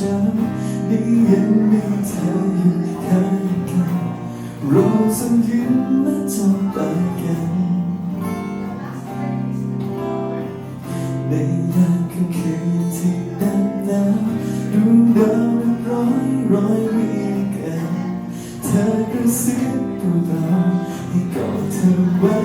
ช้านี้ยังมีเธออยู่ข้างกันรอสัญยิ้มและจบไปกันในยามค่ำคืนที่ดำหนาวดวงดาวนับร้อยร้อยวิกันเธอกระซิบเบาๆให้กอดเธอไว้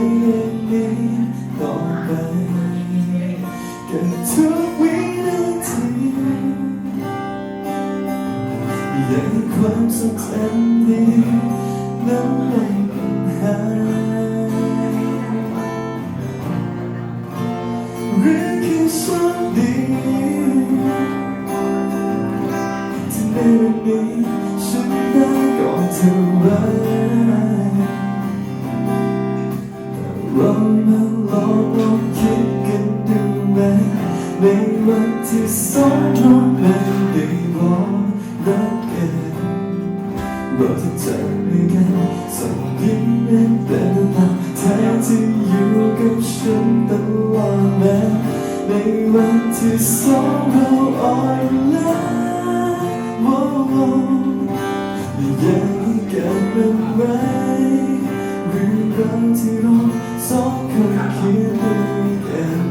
ในวันที่สองเราไม่ได้บอรักกันเราจะเจอกัน วันที่สองเราอ่อนล้าโอ้โอ้ยังให้เกิดเป็นไรเรื่องราวที่เราสองคนเขียนด้วยกัน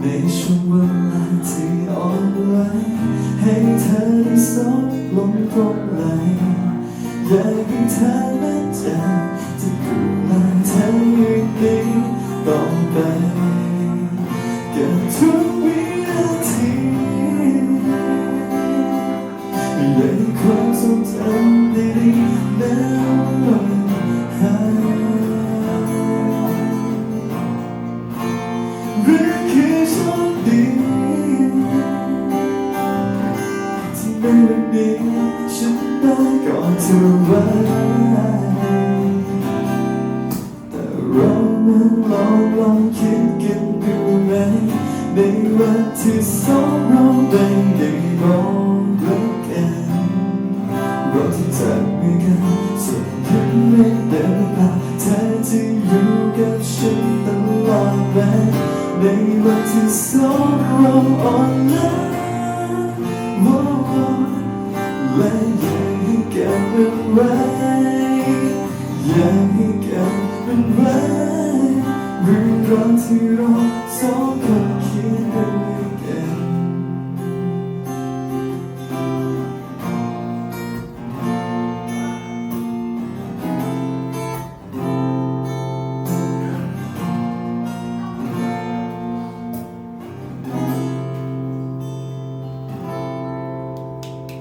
ในช่วงเวลา ซบลงตรงไหลอยากให้เธอมั่นใจจะดูแลเธออย่างดีต่อไปกับทุกวินาทีอยากให้ความทรงจำดีๆนั้นไม่หายหรือคือโชคดี ในวันนี้ฉันได้กอดเธอไว้แต่เรานั้นลองลองคิดกันดูไหมในวันที่สองเราไม่ได้บอกรักกันเราที่จับมือกันส่งยิ้มไม่เดินตาเธอจะอยู่กับฉันตลอดไปในวันที่สองเราอ่อนล้าโอ้โอ้ และอยากให้เก็บมันไว้อยากให้เก็บมันไว้เรื่องราวที่เราสองคน